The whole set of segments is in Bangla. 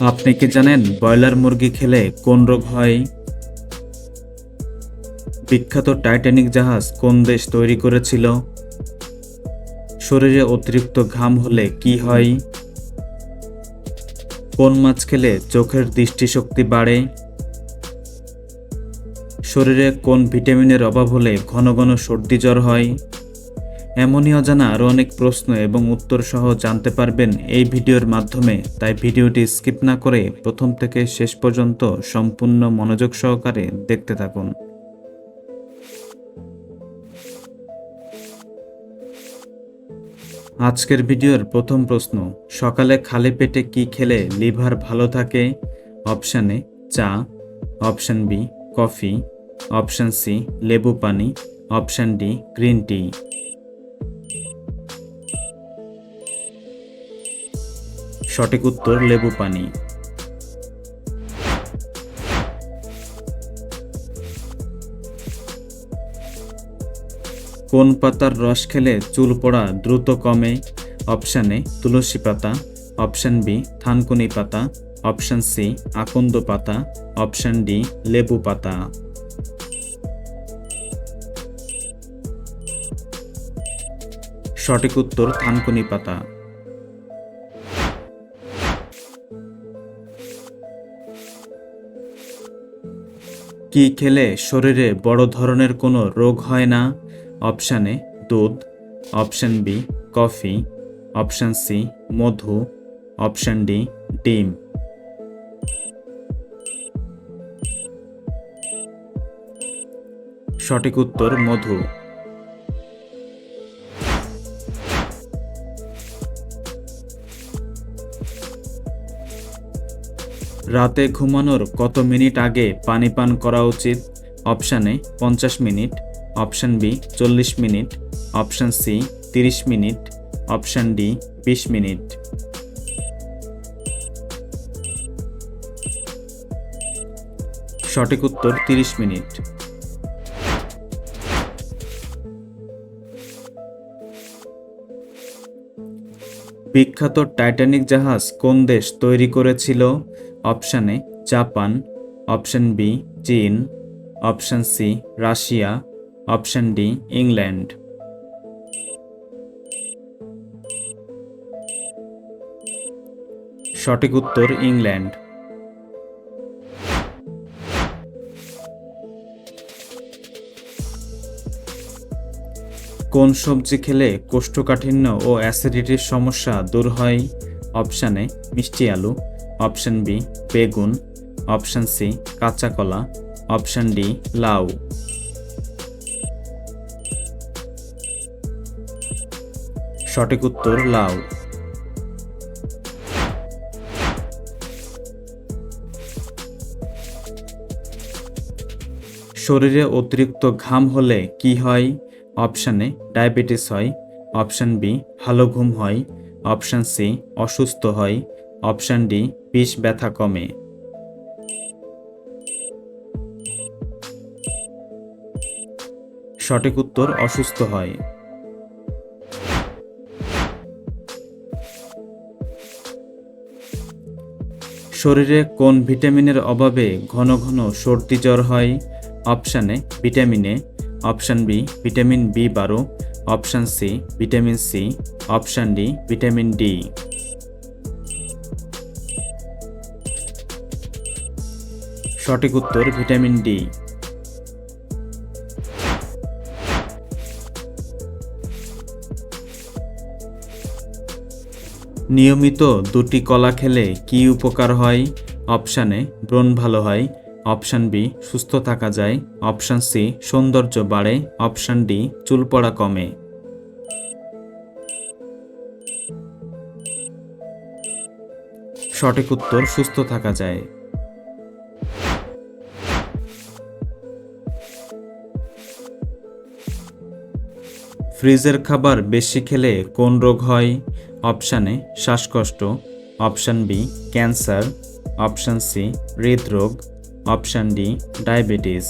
আপনি কি জানেন ব্রয়লার মুরগি খেলে কোন রোগ হয়? বিখ্যাত টাইটানিক জাহাজ কোন দেশ তৈরি করেছিল? শরীরে অতিরিক্ত ঘাম হলে কি হয়? কোন মাছ খেলে চোখের দৃষ্টিশক্তি বাড়ে? শরীরে কোন ভিটামিনের অভাব হলে ঘন ঘন সর্দি জ্বর হয়? এমনই অজানা আরও অনেক প্রশ্ন এবং উত্তর সহ জানতে পারবেন এই ভিডিওর মাধ্যমে। তাই ভিডিওটি স্কিপ না করে প্রথম থেকে শেষ পর্যন্ত সম্পূর্ণ মনোযোগ সহকারে দেখতে থাকুন। আজকের ভিডিওর প্রথম প্রশ্ন, সকালে খালি পেটে কি খেলে লিভার ভালো থাকে? অপশান চা। Option B, coffee. Option C, লেবু পানি। Option D, green tea. সঠিক উত্তর, লেবু পানি। কোন পাতার রস খেলে চুল পড়া দ্রুত কমে? অপশান এ, তুলসী পাতা। অপশান বি, থানকুনি পাতা। অপশান সি, আকন্দ পাতা। অপশান ডি, লেবু পাতা। সঠিক উত্তর, থানকুনি পাতা। কি খেলে শরীরে বড় ধরনের কোনো রোগ হয় না? অপশান এ, দুধ। Option B, coffee. Option C, মধু। অপশান ডি, ডিম। সঠিক উত্তর মধু। রাতে ঘুমানোর কত মিনিট আগে পানি পান করা উচিত? অপশান এ, পঞ্চাশ মিনিট। অপশান বি, চল্লিশ মিনিট। অপশান সি, তিরিশ মিনিট। অপশান ডি, বিশ মিনিট। সঠিক উত্তর, তিরিশ মিনিট। বিখ্যাত টাইটানিক জাহাজ কোন দেশ তৈরি করেছিল? Option A Japan, option B চীন, option C Russia, option D England. সঠিক উত্তর ইংল্যান্ড। কোন সবজি খেলে কোষ্ঠকাঠিন্য ও অ্যাসিডিটির সমস্যা দূর হয়? অপশানে মিষ্টি আলু অপশান বি, বেগুন। অপশান সি, কাঁচা কলা। অপশান ডি, লাউ। সঠিক উত্তর, লাউ। শরীরে অতিরিক্ত ঘাম হলে কি হয়? অপশানে ডায়াবেটিস হয়। অপশান বি, ভালো ঘুম হয়। অপশান সি, অসুস্থ হয়। অপশান ডি বিষ ব্যথা কমে। সঠিক উত্তর, অসুস্থ হয়। শরীরে কোন ভিটামিনের অভাবে ঘন ঘন সর্দি জ্বর হয়? Option A vitamin A. Option B, vitamin B বারো। Option C, vitamin C. Option D, vitamin D. সঠিক উত্তর ভিটামিন ডি। নিয়মিত দুটি কলা খেলে কি উপকার হয়? অপশানে ব্রণ ভালো হয়। অপশান বি, সুস্থ থাকা যায়। অপশান সি, সৌন্দর্য বাড়ে। অপশান ডি, চুল পড়া কমে। সঠিক উত্তর, সুস্থ থাকা যায়। ফ্রিজের খাবার বেশি খেলে কোন রোগ হয়? অপশান এ, শ্বাসকষ্ট। Option B, cancer. Option C, হৃদরোগ। Option D, diabetes.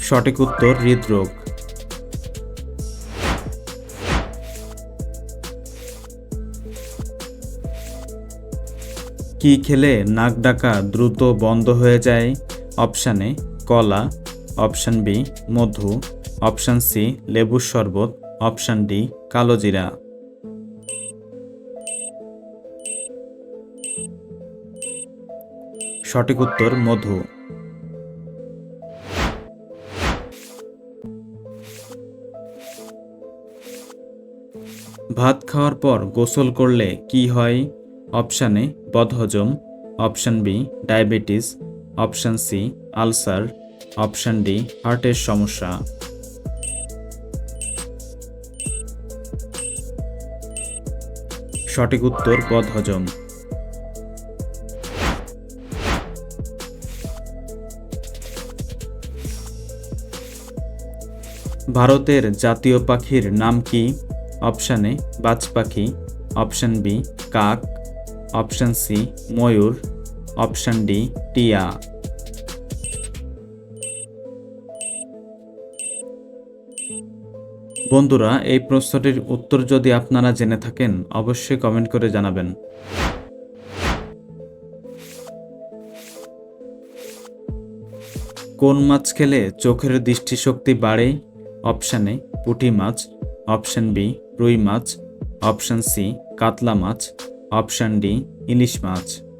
সঠিক উত্তর, হৃদরোগ। কি খেলে নাক ডাকা দ্রুত বন্ধ হয়ে যায়? অপশান এ কলা, অপশান বি মধু, অপশান সি লেবুর শরবত, অপশান ডি কালোজিরা সঠিক উত্তর মধু। ভাত খাওয়ার পর গোসল করলে কি হয়? অপশান এ বদহজম, option B diabetes option C, ulcer. Option D, হার্টের সমস্যা। সঠিক উত্তর বদহজম ভারতের জাতীয় পাখির নাম কি? অপশান বাজ পাখি অপশান বি, কাক। অপশান সি, ময়ূর। অপশান ডি টিয়া বন্ধুরা, এই প্রশ্নটির উত্তর যদি আপনারা জেনে থাকেন, অবশ্যই কমেন্ট করে জানাবেন। কোন মাছ খেলে চোখের দৃষ্টিশক্তি বাড়ে? অপশান পুঁটি মাছ। অপশান বি রুই মাছ। অপশান সি কাতলা মাছ। অপশান ডি ইলিশ মাছ।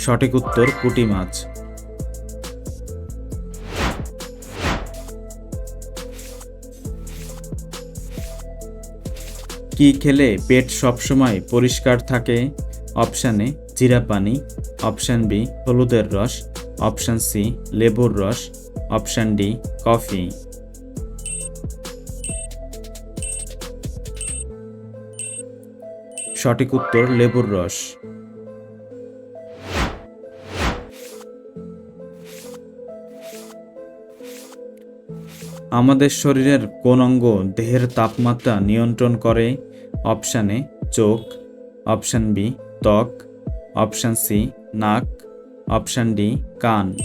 সঠিক উত্তর পুঁটি মাছ। কি খেলে পেট সবসময় পরিষ্কার থাকে? অপশানে জিরা পানি। অপশান বি, হলুদের রস। অপশান সি, লেবুর রস। Option D, coffee. সঠিক উত্তর, লেবুর রস। আমাদের শরীরের কোন অঙ্গ দেহের তাপমাত্রা নিয়ন্ত্রণ করে? অপশান চোখ। অপশান বি, ত্বক। অপশান সি, নাক। অপশান ডি, কান।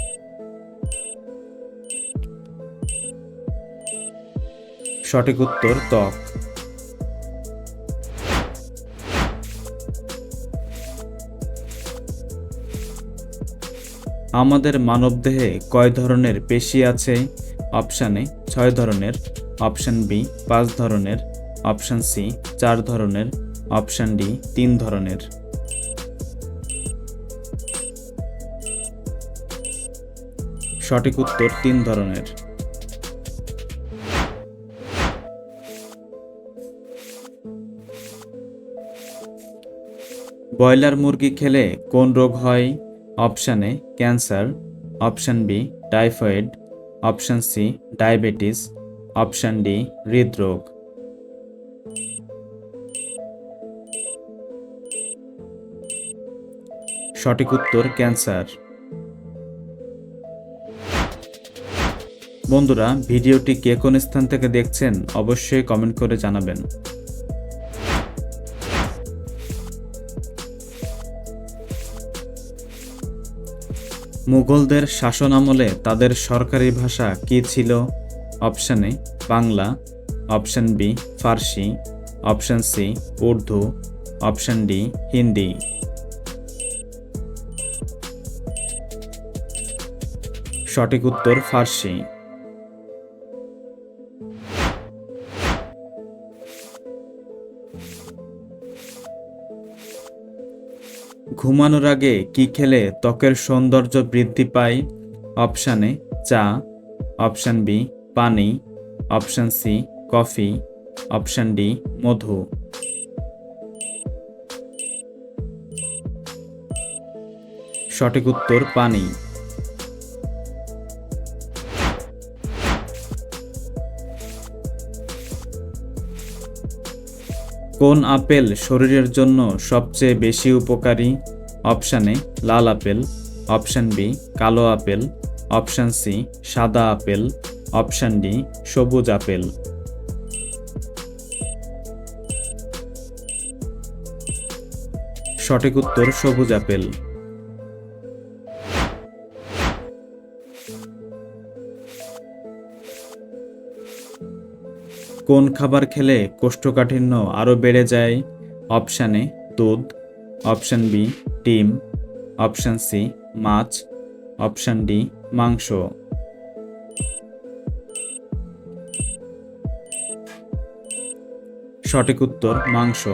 সঠিক উত্তর ত্বক। আমাদের মানবদেহে কয় ধরনের পেশি আছে? অপশান ছয় ধরনের অপশান বি পাঁচ ধরনের অপশান সি চার ধরনের অপশান ডি তিন ধরনের। সঠিক উত্তর তিন ধরনের। ব্রয়লার মুরগি খেলে কোন রোগ হয়? Option A cancer option B typhoid option C, diabetes, option D, হৃদরোগ। সঠিক উত্তর, ক্যান্সার। বন্ধুরা, ভিডিওটি কে কোন স্থান থেকে দেখছেন, অবশ্যই কমেন্ট করে জানাবেন। মুঘলদের শাসন আমলে তাদের সরকারি ভাষা কী ছিল? Option A, Bangla. Option B, Farsi. Option C, Urdu. Option D, Hindi. সঠিক উত্তর ফার্সি। ঘুমানোর আগে কি খেলে ত্বকের সৌন্দর্য বৃদ্ধি পায়? অপশান এ, চা। অপশান বি, পানি। Option C, coffee. Option D, মধু। সঠিক উত্তর পানি। কোন আপেল শরীরের জন্য সবচেয়ে বেশি উপকারী? অপশানে লাল আপেল। অপশান বি, কালো আপেল। অপশান সি, সাদা আপেল। অপশান ডি, সবুজ আপেল। সঠিক উত্তর সবুজ আপেল। কোন খাবার খেলে কোষ্ঠকাঠিন্য আরও বেড়ে যায়? অপশান এ, দুধ। অপশান বি, ডিম। অপশান সি, মাছ। অপশান ডি, মাংস। সঠিক উত্তর, মাংস।